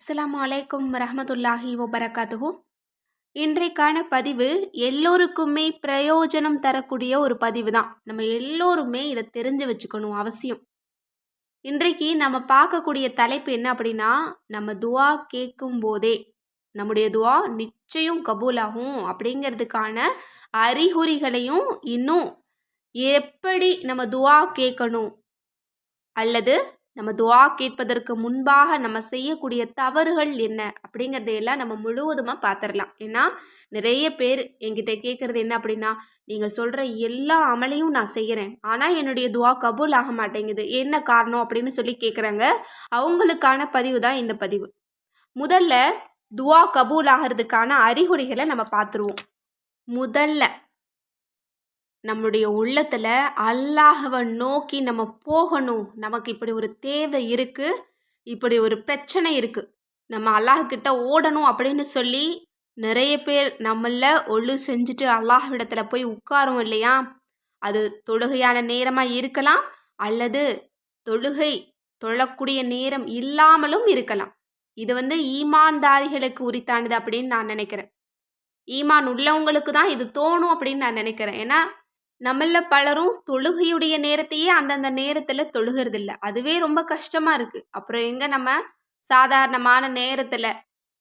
அஸ்லாம் அலைக்கும் ரஹமத்துல்லாஹி வபரகாத்துஹு. இன்றைக்கான பதிவு எல்லோருக்குமே பிரயோஜனம் தரக்கூடிய ஒரு பதிவு தான். நம்ம எல்லோருமே இதை தெரிஞ்சு வச்சுக்கணும் அவசியம். இன்றைக்கு நம்ம பார்க்கக்கூடிய தலைப்பு என்ன அப்படின்னா நம்ம துவா கேட்கும் போதே நம்முடைய துவா நிச்சயம் கபூலாகும் அப்படிங்கிறதுக்கான அறிகுறிகளையும் இன்னும் எப்படி நம்ம துவா கேட்கணும் அல்லது நம்ம துவா கேட்பதற்கு முன்பாக நம்ம செய்யக்கூடிய தவறுகள் என்ன அப்படிங்கிறதையெல்லாம் நம்ம முழுவதுமாக பார்த்துடலாம். ஏன்னா நிறைய பேர் என்கிட்ட கேட்குறது என்ன அப்படின்னா நீங்கள் சொல்கிற எல்லா அமலையும் நான் செய்கிறேன் ஆனால் என்னுடைய துவா கபூல் ஆக மாட்டேங்குது. என்ன காரணம் அப்படின்னு சொல்லி கேட்குறாங்க அவங்களுக்கான பதிவு தான் இந்த பதிவு. முதல்ல துவா கபூல் ஆகிறதுக்கான அறிகுறிகளை நம்ம பார்த்துருவோம். முதல்ல நம்முடைய உள்ளத்தில் அல்லாஹவை நோக்கி நம்ம போகணும். நமக்கு இப்படி ஒரு தேவை இருக்குது இப்படி ஒரு பிரச்சனை இருக்குது நம்ம அல்லாஹ்கிட்ட ஓடணும் அப்படின்னு சொல்லி நிறைய பேர் நம்மள ஒழு செஞ்சுட்டு அல்லாஹ்விடத்தில் போய் உட்காரும் இல்லையா? அது தொழுகையான நேரமாக இருக்கலாம். அல்லது தொழுகை தொழக்கூடிய நேரம் இல்லாமலும் இருக்கலாம். இது வந்து ஈமான்தாரிகளுக்கு உரித்தானது அப்படின்னு நான் நினைக்கிறேன். ஈமான் உள்ளவங்களுக்கு தான் இது தோணும் அப்படின்னு நான் நினைக்கிறேன். ஏன்னா நம்மள பலரும் தொழுகையுடைய நேரத்தையே அந்தந்த நேரத்தில் தொழுகிறதில்ல. அதுவே ரொம்ப கஷ்டமாக இருக்குது அப்புறம் எங்கே நம்ம சாதாரணமான நேரத்தில்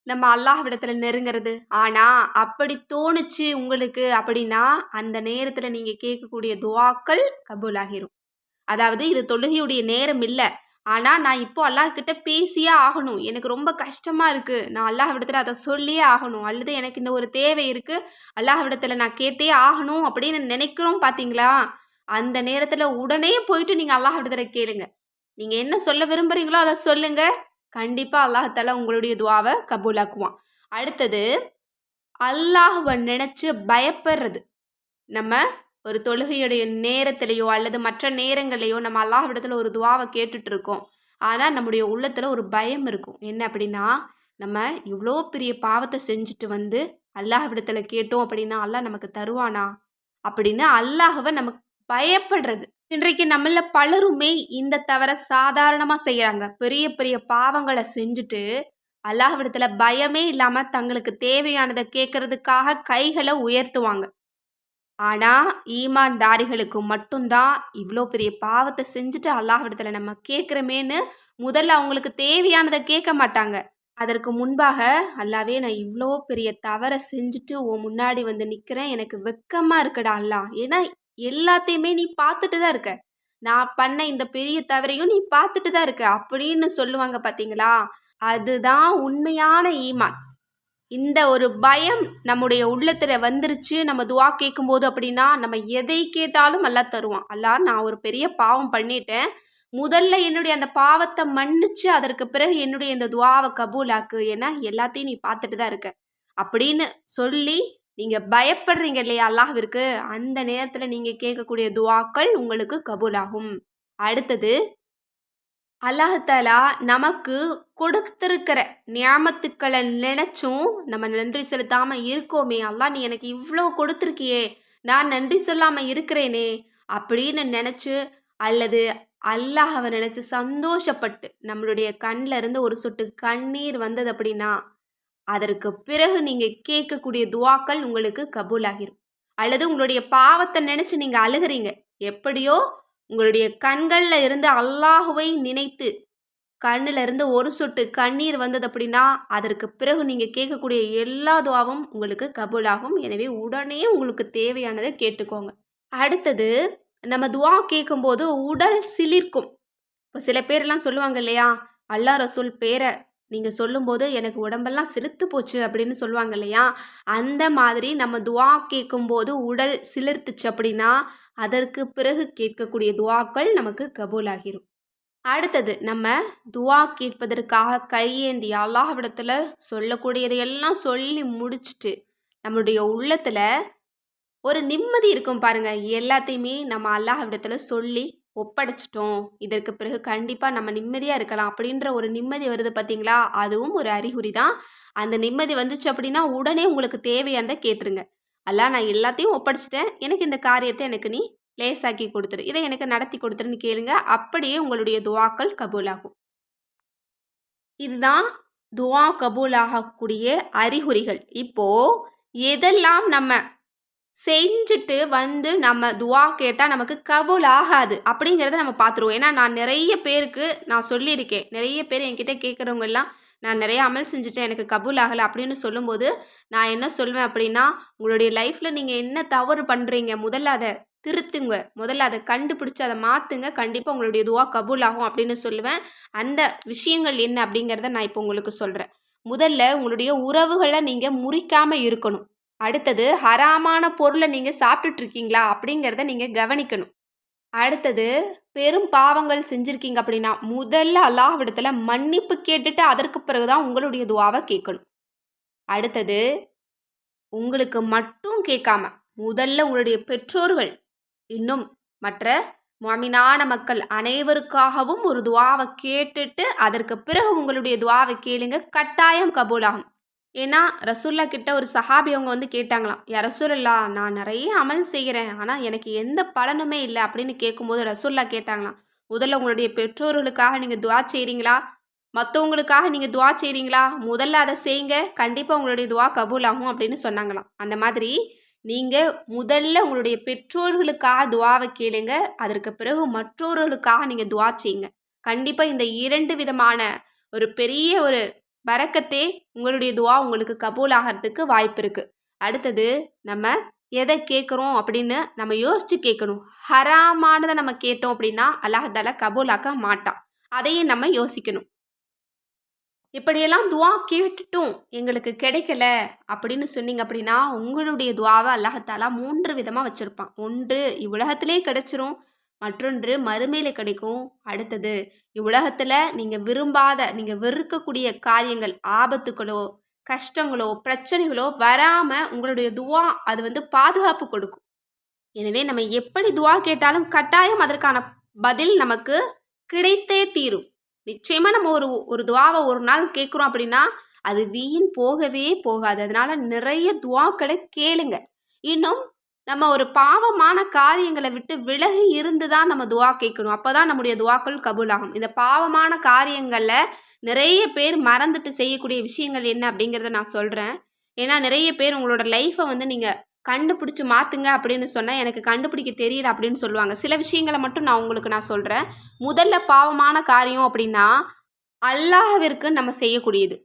நம்ம அல்லாஹ்விடத்துல நெருங்கிறது? ஆனால் அப்படி தோணுச்சு உங்களுக்கு அப்படின்னா அந்த நேரத்தில் நீங்கள் கேட்கக்கூடிய துவாக்கள் கபூலாகிரும். அதாவது இது தொழுகையுடைய நேரம் இல்லை. ஆனால் நான் இப்போ அல்லாஹ்கிட்ட பேசியே ஆகணும். எனக்கு ரொம்ப கஷ்டமாக இருக்குது நான் அல்லாஹ் விடத்தில் அதை சொல்லியே ஆகணும். அல்லது எனக்கு இந்த ஒரு தேவை இருக்குது அல்லாஹ் விடத்தில் நான் கேட்டே ஆகணும் அப்படின்னு நினைக்கிறோம் பார்த்தீங்களா அந்த நேரத்தில் உடனே போயிட்டு நீங்கள் அல்லாஹ் விடத்தில் கேளுங்க. நீங்கள் என்ன சொல்ல விரும்புகிறீங்களோ அதை சொல்லுங்கள் கண்டிப்பாக அல்லாஹால உங்களுடைய துவாவை கபூலாக்குவான். அடுத்தது அல்லாஹுவை நினச்சி பயப்படுறது. நம்ம ஒரு தொழுகையுடைய நேரத்திலேயோ அல்லது மற்ற நேரங்களையோ நம்ம அல்லாஹ்விடத்தில் ஒரு துவாவை கேட்டுட்டு இருக்கோம் ஆனால் நம்முடைய உள்ளத்தில் ஒரு பயம் இருக்கும். என்ன அப்படின்னா நம்ம இவ்வளோ பெரிய பாவத்தை செஞ்சுட்டு வந்து அல்லாஹ்விடத்தில் கேட்டோம் அப்படின்னா அல்லாஹ் நமக்கு தருவானா? அப்படின்னு அல்லாஹவை நமக்கு பயப்படுறது. இன்றைக்கு நம்மள பலருமே இந்த தவற சாதாரணமாக செய்கிறாங்க பெரிய பெரிய பாவங்களை செஞ்சுட்டு அல்லாஹ்விடத்தில் பயமே இல்லாமல் தங்களுக்கு தேவையானதை கேட்கறதுக்காக கைகளை உயர்த்துவாங்க. ஆனால் ஈமான்தாரிகளுக்கு மட்டும்தான் இவ்வளோ பெரிய பாவத்தை செஞ்சுட்டு அல்லாஹிடத்தில் நம்ம கேட்குறமேன்னு முதல்ல அவங்களுக்கு தேவையானதை கேட்க மாட்டாங்க. அதற்கு முன்பாக அல்லாவே நான் இவ்வளோ பெரிய தவறை செஞ்சுட்டு உன் முன்னாடி வந்து நிற்கிறேன் எனக்கு வெக்கமாக இருக்குடா அல்லா ஏன்னா எல்லாத்தையுமே நீ பார்த்துட்டு தான் இருக்க. நான் பண்ண இந்த பெரிய தவறையும் நீ பார்த்துட்டு தான் இருக்க. அப்படின்னு சொல்லுவாங்க பார்த்தீங்களா அதுதான் உண்மையான ஈமான். இந்த ஒரு பயம் நம்முடைய உள்ளத்தில் வந்துருச்சு. நம்ம துவா கேட்கும்போது அப்படின்னா நம்ம எதை கேட்டாலும் அல்லா தருவான். அல்லா நான் ஒரு பெரிய பாவம் பண்ணிட்டேன். முதல்ல என்னுடைய அந்த பாவத்தை மன்னிச்சு அதற்கு பிறகு என்னுடைய இந்த துவாவை கபூலாக்கு ஏன்னா எல்லாத்தையும் நீ பார்த்துட்டு தான் இருக்க. அப்படின்னு சொல்லி நீங்கள் பயப்படுறீங்க இல்லையா அல்லாஹ்விற்கு? அந்த நேரத்தில் நீங்கள் கேட்கக்கூடிய துவாக்கள் உங்களுக்கு கபூலாகும். அடுத்தது அல்லாஹாலா நமக்கு கொடுத்துருக்கிற நியாமத்துக்களை நினச்சும் நம்ம நன்றி செலுத்தாமல் இருக்கோமே. அல்லா நீ எனக்கு இவ்வளோ கொடுத்துருக்கியே. நான் நன்றி சொல்லாமல் இருக்கிறேனே. அப்படின்னு நினச்சி அல்லது அல்லாஹவை நினச்சி சந்தோஷப்பட்டு நம்மளுடைய கண்ணில் இருந்து ஒரு சொட்டு கண்ணீர் வந்தது அப்படின்னா அதற்கு பிறகு நீங்கள் கேட்கக்கூடிய துவாக்கள் உங்களுக்கு கபூலாகிரும். அல்லது உங்களுடைய பாவத்தை நினச்சி நீங்கள் அழுகிறீங்க. எப்படியோ உங்களுடைய கண்களில் இருந்து அல்லாஹுவை நினைத்து கண்ணில் இருந்து ஒரு சொட்டு கண்ணீர் வந்தது அப்படின்னா அதற்கு பிறகு நீங்கள் கேட்கக்கூடிய எல்லா துவாவும் உங்களுக்கு கபூலாகும். எனவே உடனே உங்களுக்கு தேவையானதை கேட்டுக்கோங்க. அடுத்தது நம்ம துவா கேட்கும்போது உடல் சிலிர்க்கும். இப்போ சில பேர்லாம் சொல்லுவாங்க இல்லையா அல்லா ரசூல் பேரை நீங்கள் சொல்லும்போது எனக்கு உடம்பெல்லாம் சிரித்து போச்சு அப்படின்னு சொல்லுவாங்க இல்லையா அந்த மாதிரி நம்ம துவா கேட்கும்போது உடல் சிலிர்த்துச்சு அப்படின்னா அதற்கு பிறகு கேட்கக்கூடிய துவாக்கள் நமக்கு கபூலாகிரும். அடுத்தது நம்ம துவா கேட்பதற்காக கையேந்தி அல்லாஹ்விடத்தில் சொல்லக்கூடியதையெல்லாம் சொல்லி முடிச்சுட்டு நம்மளுடைய உள்ளத்தில் ஒரு நிம்மதி இருக்கும் பாருங்கள் எல்லாத்தையுமே நம்ம அல்லாஹ்விடத்தில் சொல்லி ஒப்படைச்சிட்டோம். இதற்கு பிறகு கண்டிப்பாக நம்ம நிம்மதியாக இருக்கலாம். அப்படின்ற ஒரு நிம்மதி வருது பார்த்தீங்களா அதுவும் ஒரு அறிகுறி தான். அந்த நிம்மதி வந்துச்சு அப்படின்னா உடனே உங்களுக்கு தேவையானதை கேட்டுருங்க. அல்லா நான் எல்லாத்தையும் ஒப்படைச்சிட்டேன். எனக்கு இந்த காரியத்தை எனக்கு நீ லேசாக்கி கொடுத்துரு இதை எனக்கு நடத்தி கொடுத்துருன்னு கேளுங்க. அப்படியே உங்களுடைய துவாக்கள் கபூலாகும். இதுதான் துவா கபூலாகக்கூடிய அறிகுறிகள். இப்போ எதெல்லாம் நம்ம செஞ்சுட்டு வந்து நம்ம துவா கேட்டால் நமக்கு கபூல் ஆகாது அப்படிங்கிறத நம்ம பார்த்துருவோம். ஏன்னா நான் நிறைய பேருக்கு நான் சொல்லியிருக்கேன். நிறைய பேர் என்கிட்ட கேட்குறவங்க எல்லாம் நான் நிறைய அமல் செஞ்சுட்டேன் எனக்கு கபூல் ஆகலை அப்படின்னு சொல்லும்போது நான் என்ன சொல்வேன் அப்படின்னா உங்களுடைய லைஃப்பில் நீங்கள் என்ன தவறு பண்ணுறீங்க முதல்ல அதை திருத்துங்க. முதல்ல அதை கண்டுபிடிச்சி அதை மாற்றுங்க கண்டிப்பாக உங்களுடைய துவா கபூல் ஆகும் அப்படின்னு சொல்லுவேன். அந்த விஷயங்கள் என்ன அப்படிங்கிறத நான் இப்போ உங்களுக்கு சொல்கிறேன் முதல்ல உங்களுடைய உறவுகளை நீங்கள் முறிக்காமல் இருக்கணும். அடுத்தது ஹராமான பொருளை நீங்கள் சாப்பிட்டுட்டு இருக்கீங்களா அப்படிங்கிறத நீங்கள் கவனிக்கணும். அடுத்தது பெரும் பாவங்கள் செஞ்சுருக்கீங்க அப்படின்னா முதல்ல அல்லாஹ்விடத்தில் மன்னிப்பு கேட்டுட்டு அதற்கு பிறகு தான் உங்களுடைய துவாவை கேட்கணும். அடுத்தது உங்களுக்கு மட்டும் கேட்காம முதல்ல உங்களுடைய பெற்றோர்கள் இன்னும் மற்ற மாமினான மக்கள் அனைவருக்காகவும் ஒரு துவாவை கேட்டுட்டு அதற்கு பிறகு உங்களுடைய துவாவை கேளுங்க. கட்டாயம் கபூலாகும். ஏன்னா ரசூல்லா கிட்ட ஒரு சஹாபி அவங்க வந்து கேட்டாங்களாம் யா ரசூல்லா நான் நிறைய அமல் செய்கிறேன். ஆனால் எனக்கு எந்த பலனுமே இல்லை. அப்படின்னு கேட்கும்போது ரசூல்லா கேட்டாங்களாம் முதல்ல உங்களுடைய பெற்றோர்களுக்காக நீங்கள் துவா செய்கிறீங்களா மற்றவங்களுக்காக நீங்கள் துவா செய்கிறீங்களா முதல்ல அதை செய்யுங்க. கண்டிப்பாக உங்களுடைய துவா கபூலாகும். அப்படின்னு சொன்னாங்களாம். அந்த மாதிரி நீங்கள் முதல்ல உங்களுடைய பெற்றோர்களுக்காக துவாவை கேளுங்க. அதற்கு பிறகு மற்றவர்களுக்காக நீங்கள் துவா செய்யுங்க. கண்டிப்பாக இந்த இரண்டு விதமான ஒரு பெரிய ஒரு பறக்கத்தே உங்களுடைய துவா உங்களுக்கு கபூல் ஆகிறதுக்கு வாய்ப்பு இருக்குது அடுத்தது நம்ம எதை கேட்குறோம் அப்படின்னு நம்ம யோசித்து கேட்கணும். ஹராமானதை நம்ம கேட்டோம் அப்படின்னா அல்லாஹால கபூலாக்க மாட்டான். அதையும் நம்ம யோசிக்கணும். இப்படியெல்லாம் துவா கேட்டுட்டும் எங்களுக்கு கிடைக்கல அப்படின்னு சொன்னீங்க அப்படின்னா உங்களுடைய துவாவை அல்லாஹத்தாலா மூன்று விதமாக வச்சுருப்பான். ஒன்று இவ்வுலகத்திலே கிடைச்சிரும். மற்றொன்று மறுமையில் கிடைக்கும். அடுத்தது இவ்வுலகத்தில் நீங்கள் விரும்பாத நீங்கள் வெறுக்கக்கூடிய காரியங்கள் ஆபத்துகளோ கஷ்டங்களோ பிரச்சனைகளோ வராமல் உங்களுடைய துவா அது வந்து பாதுகாப்பு கொடுக்கும். எனவே நம்ம எப்படி துவா கேட்டாலும் கட்டாயம் அதற்கான பதில் நமக்கு கிடைத்தே தீரும். நிச்சயமாக நம்ம ஒரு ஒரு துவாவை ஒரு நாள் கேட்குறோம் அப்படின்னா அது வீண் போகவே போகாது. அதனால நிறைய துவாக்களை கேளுங்க. இன்னும் நம்ம ஒரு பாவமான காரியங்களை விட்டு விலகி இருந்து தான் நம்ம துவா கேட்கணும். அப்போ தான் நம்முடைய துவாக்கள் கபூலாகும். இந்த பாவமான காரியங்களில் நிறைய பேர் மறந்துட்டு செய்யக்கூடிய விஷயங்கள் என்ன அப்படிங்கிறத நான் சொல்கிறேன் ஏன்னா நிறைய பேர் உங்களோட லைஃப்பை வந்து நீங்கள் கண்டுபிடிச்சி மாற்றுங்க அப்படின்னு சொன்னால் எனக்கு கண்டுபிடிக்க தெரியல அப்படின்னு சொல்லுவாங்க. சில விஷயங்களை மட்டும் நான் உங்களுக்கு நான் சொல்கிறேன் முதல்ல பாவமான காரியம் அப்படின்னா அல்லாஹவிற்கு நம்ம செய்யக்கூடியது.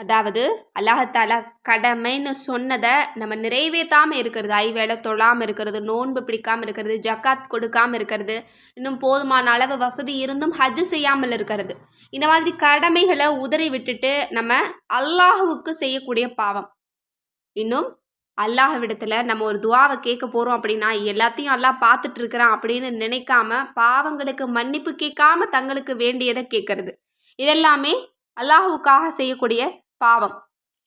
அதாவது அல்லாஹால கடமைன்னு சொன்னதை நம்ம நிறைவேற்றாமல் இருக்கிறது. ஐவேளை தொழாமல் இருக்கிறது நோன்பு பிடிக்காமல் இருக்கிறது ஜக்காத் கொடுக்காமல் இருக்கிறது இன்னும் போதுமான அளவு வசதி இருந்தும் ஹஜ் செய்யாமல் இருக்கிறது. இந்த மாதிரி கடமைகளை உதறி விட்டுட்டு நம்ம அல்லாஹுவுக்கு செய்யக்கூடிய பாவம். இன்னும் அல்லாஹ்விடத்தில் நம்ம ஒரு துவாவை கேட்க போகிறோம் அப்படின்னா எல்லாத்தையும் அல்லாஹ் பார்த்துட்டு இருக்கிறான் அப்படின்னு நினைக்காம பாவங்களுக்கு மன்னிப்பு கேட்காம தங்களுக்கு வேண்டியதை கேட்கறது. இதெல்லாமே அல்லாஹுக்காக செய்யக்கூடிய பாவம்.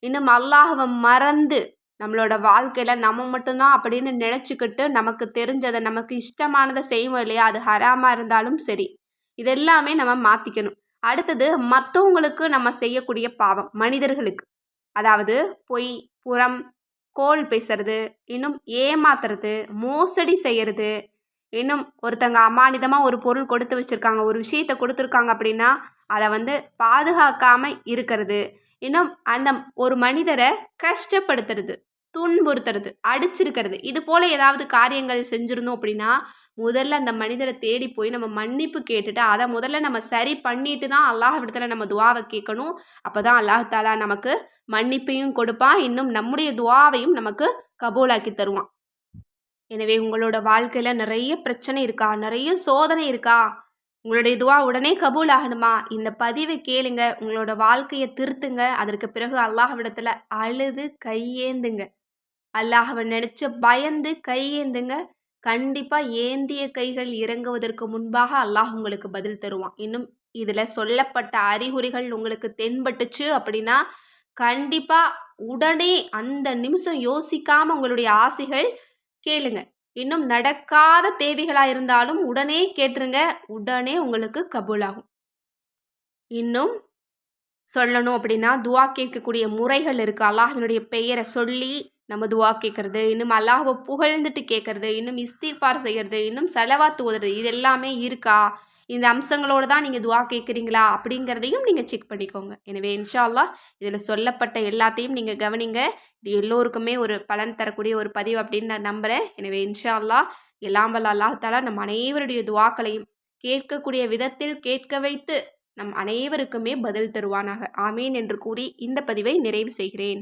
இன்னும் அல்லாஹவை மறந்து நம்மளோட வாழ்க்கையில் நம்ம மட்டும்தான் அப்படின்னு நினச்சிக்கிட்டு நமக்கு தெரிஞ்சதை நமக்கு இஷ்டமானதை செய்வோம் இல்லையா? அது ஹராமாக இருந்தாலும் சரி. இதெல்லாமே நம்ம மாற்றிக்கணும் அடுத்தது மற்றவங்களுக்கு நம்ம செய்யக்கூடிய பாவம் மனிதர்களுக்கு. அதாவது பொய் புறம் கோல் பேசுறது இன்னும் ஏமாத்துறது மோசடி செய்கிறது இன்னும் ஒருத்தங்க அமானிதமாக ஒரு பொருள் கொடுத்து வச்சுருக்காங்க ஒரு விஷயத்தை கொடுத்துருக்காங்க அப்படின்னா அதை வந்து பாதுகாக்காமல் இருக்கிறது. இன்னும் அந்த ஒரு மனிதரை கஷ்டப்படுத்துறது. துன்புறுத்துறது அடிச்சிருக்கிறது. இது போல் ஏதாவது காரியங்கள் செஞ்சுருந்தோம் அப்படின்னா முதல்ல அந்த மனிதரை தேடி போய் நம்ம மன்னிப்பு கேட்டுட்டு அதை முதல்ல நம்ம சரி பண்ணிட்டு தான் அல்லாஹ் விடத்துல நம்ம துவாவை கேட்கணும். அப்போ தான் அல்லாஹாலா நமக்கு மன்னிப்பையும் கொடுப்பான் இன்னும் நம்முடைய துவாவையும் நமக்கு கபூலாக்கி தருவான். எனவே உங்களோட வாழ்க்கையில் நிறைய பிரச்சனை இருக்கா? நிறைய சோதனை இருக்கா? உங்களுடைய துவா உடனே கபூல் ஆகணுமா இந்த பதிவை கேளுங்க. உங்களோட வாழ்க்கையை திருத்துங்க. அதற்கு பிறகு அல்லாஹ் விடத்தில் அழுது கையேந்துங்க. அல்லாஹவை நினச்சி பயந்து கையேந்துங்க கண்டிப்பாக ஏந்திய கைகள் இறங்குவதற்கு முன்பாக அல்லாஹ் உங்களுக்கு பதில் தருவான். இன்னும் இதில் சொல்லப்பட்ட அறிகுறிகள் உங்களுக்கு தென்பட்டுச்சு அப்படின்னா கண்டிப்பாக உடனே அந்த நிமிஷம் யோசிக்காமல் உங்களுடைய ஆசைகள் கேளுங்க. இன்னும் நடக்காத தேவைகளாக இருந்தாலும் உடனே கேட்டுருங்க. உடனே உங்களுக்கு கபூலாகும். இன்னும் சொல்லணும் அப்படின்னா துவா கேட்கக்கூடிய முறைகள் இருக்குது அல்லாஹினுடைய பெயரை சொல்லி நம்ம துவா கேட்குறது இன்னும் அல்லாஹை புகழ்ந்துட்டு கேட்குறது இன்னும் இஸ்திஃபார் செய்கிறது இன்னும் செலவாத்து ஓதுறது இது எல்லாமே இருக்கா? இந்த அம்சங்களோடு தான் நீங்கள் துவா கேட்குறீங்களா அப்படிங்கிறதையும் நீங்கள் செக் பண்ணிக்கோங்க. எனவே இன்ஷா அல்லாஹ் இதில் சொல்லப்பட்ட எல்லாத்தையும் நீங்கள் கவனிங்க. இது எல்லோருக்குமே ஒரு பலன் தரக்கூடிய ஒரு பதிவு அப்படின்னு நான் நம்புகிறேன் எனவே இன்ஷா அல்லாஹ் எல்லாம் வல்ல அல்லாஹ் தாலா நம் அனைவருடைய துவாக்களையும் கேட்கக்கூடிய விதத்தில் கேட்க வைத்து நம் அனைவருக்குமே பதில் தருவானாக. ஆமீன் என்று கூறி இந்த பதிவை நிறைவு செய்கிறேன்.